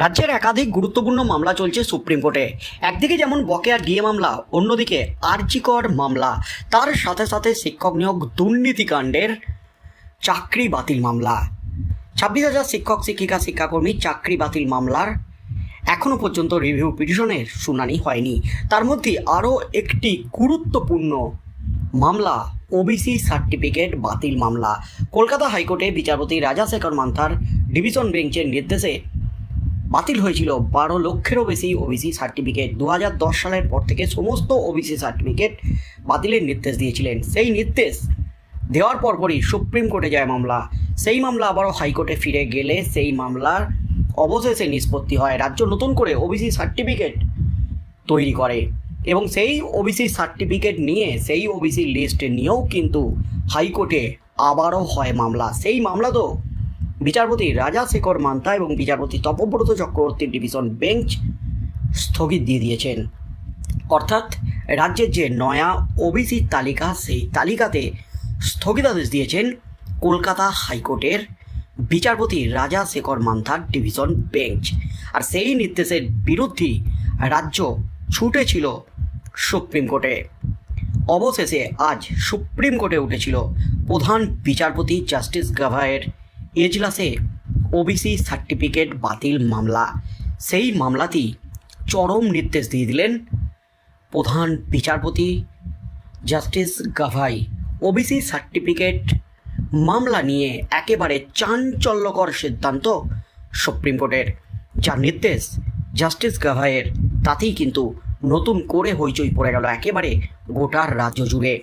রাজ্যের একাধিক গুরুত্বপূর্ণ মামলা চলছে সুপ্রিম কোর্টে। একদিকে যেমন বকেয়া ডিএ মামলা, অন্যদিকে আরজিকর মামলা। তার সাথে সাথে শিক্ষক নিয়োগ দুর্নীতিকাণ্ডের চাকরি বাতিল মামলা। ছাব্বিশ হাজার শিক্ষক, শিক্ষিকা, শিক্ষাকর্মী চাকরি বাতিল মামলার এখনও পর্যন্ত রিভিউ পিটিশনের শুনানি হয়নি। তার মধ্যে আরও একটি গুরুত্বপূর্ণ মামলা, ওবিসি সার্টিফিকেট বাতিল মামলা। কলকাতা হাইকোর্টে বিচারপতি রাজাশেখর মান্থার ডিভিশন বেঞ্চের নির্দেশে বাতিল হয়েছিল। বারো লক্ষেরও বেশি ওবিসি সার্টিফিকেট দু সালের পর থেকে সমস্ত ওবিসি সার্টিফিকেট বাতিলের নির্দেশ দিয়েছিলেন। সেই নির্দেশ দেওয়ার পরপরই সুপ্রিম কোর্টে যায় মামলা। সেই মামলা আবারও হাইকোর্টে ফিরে গেলে সেই মামলার অবশেষে নিষ্পত্তি হয়। রাজ্য নতুন করে ওবিসি সার্টিফিকেট তৈরি করে এবং সেই ওবিসি সার্টিফিকেট নিয়ে সেই ওবিসি লিস্ট নিয়েও কিন্তু হাইকোর্টে আবারও হয় মামলা। সেই মামলা তো বিচারপতি রাজা শেখর মান্তা এবং বিচারপতি তপব্রত চক্রবর্তীর ডিভিশন বেঞ্চ স্থগিত দিয়ে দিয়েছেন। অর্থাৎ রাজ্যের যে নয়া ওবিসি তালিকা, সেই তালিকাতে স্থগিতাদেশ দিয়েছেন কলকাতা হাইকোর্টের বিচারপতি রাজা শেখর মান্থার ডিভিশন বেঞ্চ। আর সেই নির্দেশের বিরুদ্ধে রাজ্য ছুটেছিল সুপ্রিম কোর্টে। অবশেষে আজ সুপ্রিম কোর্টে উঠেছিল প্রধান বিচারপতি জাস্টিস গাভায়ের এজলাসে ওবিসি সার্টিফিকেট বাতিল মামলা। সেই মামলাটি চরম নির্দেশ দিয়ে দিলেন প্রধান বিচারপতি জাস্টিস গাভাই। ওবিসি সার্টিফিকেট মামলা নিয়ে একেবারে চাঞ্চল্যকর সিদ্ধান্ত সুপ্রিম কোর্টের, যার নির্দেশ জাস্টিস গাভাইয়ের। তাতেই কিন্তু নতুন করে হইচই পড়ে গেল একেবারে গোটার রাজ্য জুড়ে।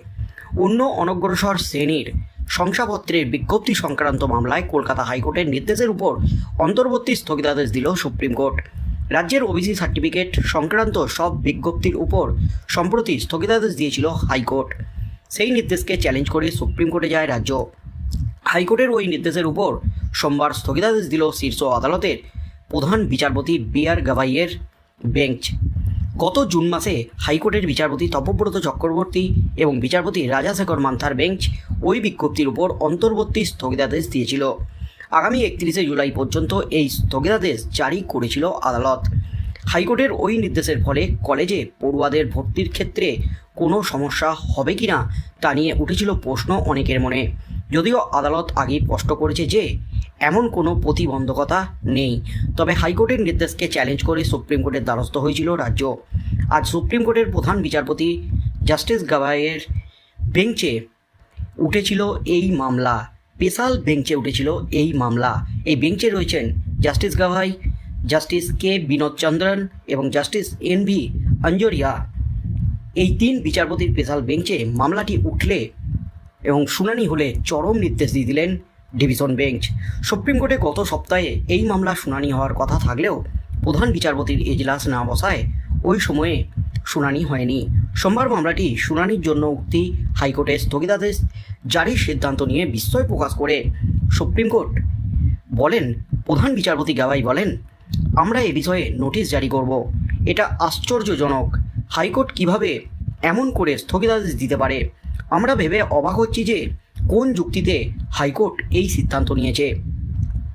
অন্য অনগ্রসর শ্রেণির শংসাপত্রের বিজ্ঞপ্তি সংক্রান্ত মামলায় কলকাতা হাইকোর্টের নির্দেশের উপর অন্তর্বর্তী স্থগিতাদেশ দিল সুপ্রিম কোর্ট। রাজ্যের ওবিসি সার্টিফিকেট সংক্রান্ত সব বিজ্ঞপ্তির উপর সম্প্রতি স্থগিতাদেশ দিয়েছিল হাইকোর্ট। সেই নির্দেশকে চ্যালেঞ্জ করে সুপ্রিম কোর্টে যায় রাজ্য। হাইকোর্টের ওই নির্দেশের উপর সোমবার স্থগিতাদেশ দিল শীর্ষ আদালতের প্রধান বিচারপতি বি আর গাভাইয়ের বেঞ্চ। গত জুন মাসে হাইকোর্টের বিচারপতি তপব্রত চক্রবর্তী এবং বিচারপতি রাজাশেখর মান্থার বেঞ্চ ওই বিজ্ঞপ্তির উপর অন্তর্বর্তী স্থগিতাদেশ দিয়েছিল। আগামী একত্রিশে জুলাই পর্যন্ত এই স্থগিতাদেশ জারি করেছিল আদালত। হাইকোর্টের ওই নির্দেশের ফলে কলেজে পড়ুয়াদের ভর্তির ক্ষেত্রে কোনো সমস্যা হবে কি না তা নিয়ে উঠেছিল প্রশ্ন অনেকের মনে। যদিও আদালত আগেই স্পষ্ট করেছে যে এমন কোনো প্রতিবন্ধকতা নেই। তবে হাইকোর্টের নির্দেশকে চ্যালেঞ্জ করে সুপ্রিম কোর্টের দ্বারস্থ হয়েছিল রাজ্য। আজ সুপ্রিম কোর্টের প্রধান বিচারপতি জাস্টিস গাভাইয়ের বেঞ্চে উঠেছিল এই মামলা। স্পেশাল বেঞ্চে উঠেছিল এই মামলা। এই বেঞ্চে রয়েছেন justice Gavai, justice K Vinod Chandran এবং জাস্টিস এন ভি অঞ্জরিয়া এই তিন বিচারপতির স্পেশাল বেঞ্চে মামলাটি উঠলে এবং শুনানি হলে চরম নির্দেশ দিয়ে দিলেন ডিভিশন বেঞ্চ। সুপ্রিম কোর্টে গত সপ্তাহে এই মামলা শুনানি হওয়ার কথা থাকলেও প্রধান বিচারপতির এজলাস না বসায় ওই সময়ে শুনানি হয়নি। সোমবার মামলাটি শুনানির জন্য উক্তি হাইকোর্টে স্থগিতাদেশ জারির সিদ্ধান্ত নিয়ে বিস্ময় প্রকাশ করে সুপ্রিম কোর্ট বলেন, প্রধান বিচারপতি গাওয়াই বলেন, আমরা এ বিষয়ে নোটিশ জারি করব। এটা আশ্চর্যজনক। হাইকোর্ট কীভাবে এমন করে স্থগিতাদেশ দিতে পারে? আমরা ভেবে অবাক হচ্ছি যে কোন যুক্তিতে হাইকোর্ট এই সিদ্ধান্ত নিয়েছে।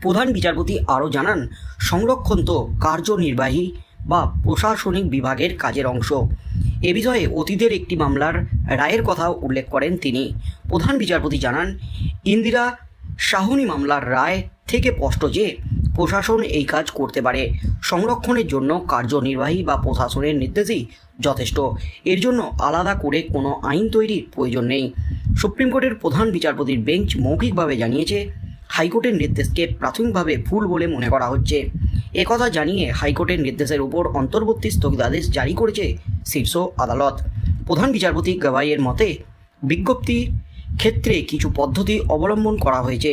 প্রধান বিচারপতি আরও জানান সংরক্ষণ তো কার্যনির্বাহী বা প্রশাসনিক বিভাগের কাজের অংশ। এ বিষয়ে অতীতের একটি মামলার রায়ের কথাও উল্লেখ করেন তিনি। প্রধান বিচারপতি জানান, ইন্দিরা শাহনী মামলার রায় থেকে স্পষ্ট যে প্রশাসন এই কাজ করতে পারে। সংরক্ষণের জন্য কার্যনির্বাহী বা প্রশাসনের নির্দেশই যথেষ্ট। এর জন্য আলাদা করে কোনো আইন তৈরির প্রয়োজন নেই। সুপ্রিম কোর্টের প্রধান বিচারপতির বেঞ্চ মৌখিকভাবে জানিয়েছে, হাইকোর্টের নির্দেশকে প্রাথমিকভাবে ভুল বলে মনে করা হচ্ছে। একথা জানিয়ে হাইকোর্টের নির্দেশের উপর অন্তর্বর্তী স্থগিতাদেশ জারি করেছে শীর্ষ আদালত। প্রধান বিচারপতি গাভাইয়ের মতে বিজ্ঞপ্তি ক্ষেত্রে কিছু পদ্ধতি অবলম্বন করা হয়েছে।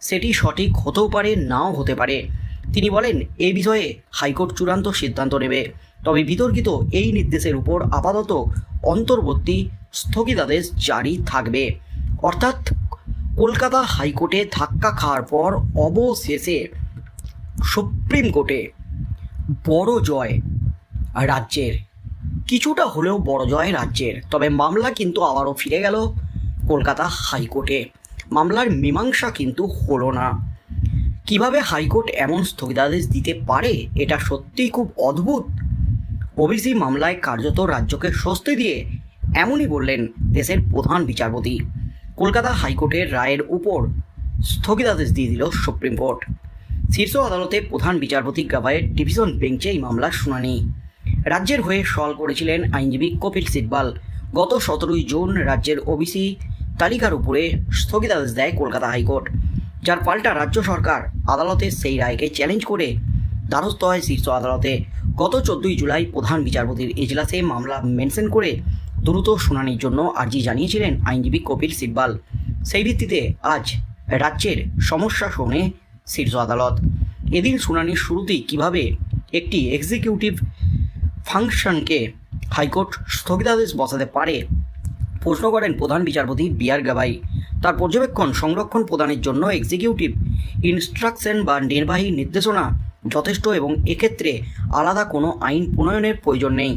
সেটি সঠিক হতেও পারে, নাও হতে পারে। তিনি বলেন এই বিষয়ে হাইকোর্ট চূড়ান্ত সিদ্ধান্ত নেবে। তবে বিতর্কিত এই নির্দেশের উপর আপাতত অন্তর্বর্তী স্থগিতাদেশ জারি থাকবে। অর্থাৎ কলকাতা হাইকোর্টে ধাক্কা খাওয়ার পর অবশেষে সুপ্রিম কোর্টে বড় জয় রাজ্যের। কিছুটা হলেও বড় জয় রাজ্যের। তবে মামলা কিন্তু আবারও ফিরে গেল কলকাতা হাইকোর্টে। মামলার মীমাংসা কিন্তু হলো না। কীভাবে হাইকোর্ট এমন স্থগিতাদেশ দিতে পারে, এটা সত্যিই খুব অদ্ভুত। ওবিসি মামলায় কার্যত রাজ্যকে স্বস্তি দিয়ে এমনই বললেন দেশের প্রধান বিচারপতি। কলকাতা হাইকোর্টের রায়ের উপর স্থগিতাদেশ দিয়ে দিল সুপ্রিম কোর্ট। শীর্ষ আদালতে প্রধান বিচারপতি গাভাইয়ের ডিভিশন বেঞ্চে এই মামলার শুনানি। রাজ্যের হয়ে সল করেছিলেন আইনজীবী কপিল সিব্বাল। গত সতেরোই জুন রাজ্যের ওবিসি তালিকার উপরে স্থগিতাদেশ দেয় কলকাতা হাইকোর্ট, যার পাল্টা রাজ্য সরকার আদালতের সেই রায়কে চ্যালেঞ্জ করে দ্বারস্থ হয় শীর্ষ আদালতে। গত চোদ্দই জুলাই প্রধান বিচারপতির এজলাসে মামলা মেনশন করে দ্রুত শুনানির জন্য আর্জি জানিয়েছিলেন আইনজীবী কপিল সিব্বাল। সেই ভিত্তিতে আজ রাজ্যের সমস্যা শোনে শীর্ষ আদালত। এদিন শুনানির শুরুতেই কীভাবে একটি এক্সিকিউটিভ ফাংশনকে হাইকোর্ট স্থগিতাদেশ বসাতে পারে প্রশ্ন করেন প্রধান বিচারপতি বিআর গাবাই তার পর্যবেক্ষণ, সংরক্ষণ প্রদানের জন্য এক্সিকিউটিভ ইনস্ট্রাকশন বা নির্বাহী নির্দেশনা যথেষ্ট এবং এক্ষেত্রে আলাদা কোনো আইন প্রণয়নের প্রয়োজন নেই।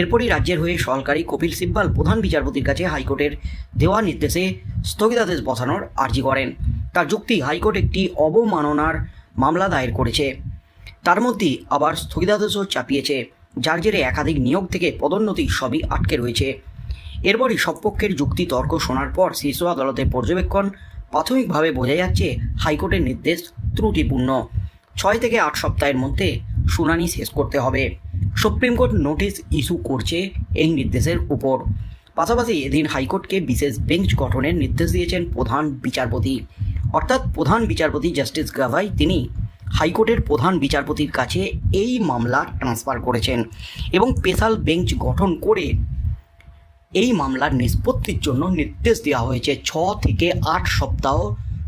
এরপরই রাজ্যের হয়ে সরকারি কপিল সিব্বাল প্রধান বিচারপতির কাছে হাইকোর্টের দেওয়া নির্দেশে স্থগিতাদেশ বসানোর আর্জি করেন। তার যুক্তি হাইকোর্ট একটি অবমাননার মামলা দায়ের করেছে। তার মধ্যেই আবার স্থগিতাদেশও চাপিয়েছে, যার জেরে একাধিক নিয়োগ থেকে পদোন্নতি সবই আটকে রয়েছে। এরপরই সপক্ষের যুক্তি তর্ক শোনার পর শীর্ষ আদালতের পর্যবেক্ষণ, প্রাথমিকভাবে বোঝা যাচ্ছে হাইকোর্টের নির্দেশ ত্রুটিপূর্ণ। ছয় থেকে আট সপ্তাহের মধ্যে শুনানি শেষ করতে হবে। সুপ্রিম কোর্ট নোটিশ ইস্যু করছে এই নির্দেশের উপর। পাশাপাশি এদিন হাইকোর্টকে বিশেষ বেঞ্চ গঠনের নির্দেশ দিয়েছেন প্রধান বিচারপতি। অর্থাৎ প্রধান বিচারপতি জাস্টিস গাভাই, তিনি হাইকোর্টের প্রধান বিচারপতির কাছে এই মামলা ট্রান্সফার করেছেন এবং স্পেশাল বেঞ্চ গঠন করে এই মামলার নিষ্পত্তির জন্য নির্দেশ দেওয়া হয়েছে। ছ থেকে আট সপ্তাহ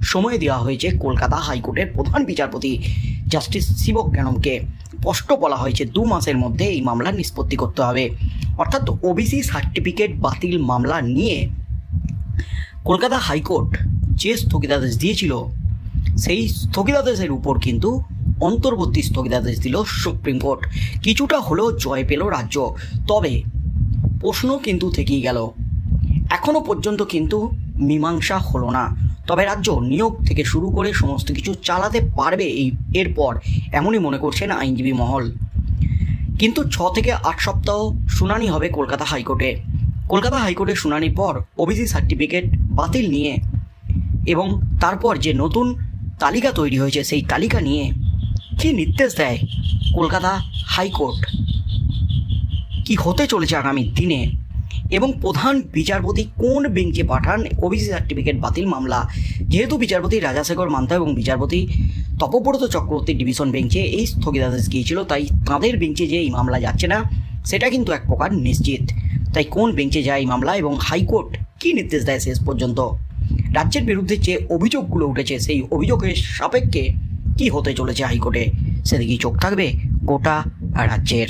সময় দেওয়া হয়েছে কলকাতা হাইকোর্টের প্রধান বিচারপতি জাস্টিস শিবজ্ঞানমকে স্পষ্ট বলা হয়েছে, দু মাসের মধ্যে এই মামলার নিষ্পত্তি করতে হবে। অর্থাৎ ওবিসি সার্টিফিকেট বাতিল মামলা নিয়ে কলকাতা হাইকোর্ট যে স্থগিতাদেশ দিয়েছিল, সেই স্থগিতাদেশের উপর কিন্তু অন্তর্বর্তী স্থগিতাদেশ দিল সুপ্রিম কোর্ট। কিছুটা হলেও জয় পেল রাজ্য। তবে প্রশ্ন কিন্তু থেকেই গেল। এখনও পর্যন্ত কিন্তু মীমাংসা হলো না। তবে রাজ্য নিয়োগ থেকে শুরু করে সমস্ত কিছু চালাতে পারবে এই এরপর, এমনই মনে করছেন আইনজীবী মহল। কিন্তু ছ থেকে আট সপ্তাহ শুনানি হবে কলকাতা হাইকোর্টে। কলকাতা হাইকোর্টের শুনানির পর ওবিসি সার্টিফিকেট বাতিল নিয়ে এবং তারপর যে নতুন তালিকা তৈরি হয়েছে সেই তালিকা নিয়ে কী নির্দেশ দেয় কলকাতা হাইকোর্ট? কি হতে চলেছে আগামী দিনে? এবং প্রধান বিচারপতি কোন বেঞ্চে পাঠান? ওবিসি সার্টিফিকেট বাতিল মামলা। যেহেতু বিচারপতি রাজাশেখর মান্তা এবং বিচারপতি তপব্রত চক্রবর্তী ডিভিশন বেঞ্চে এই স্থগিতাদেশ গিয়েছিল, তাই তাঁদের বেঞ্চে যে এই মামলা যাচ্ছে না, সেটা কিন্তু এক প্রকার নিশ্চিত। তাই কোন বেঞ্চে যায় এই মামলা এবং হাইকোর্ট কী নির্দেশ দেয় শেষ পর্যন্ত? রাজ্যের বিরুদ্ধে যে অভিযোগগুলো উঠেছে, সেই অভিযোগের সাপেক্ষে কী হতে চলেছে হাইকোর্টে? সেদিকেই চোখ থাকবে গোটা রাজ্যের।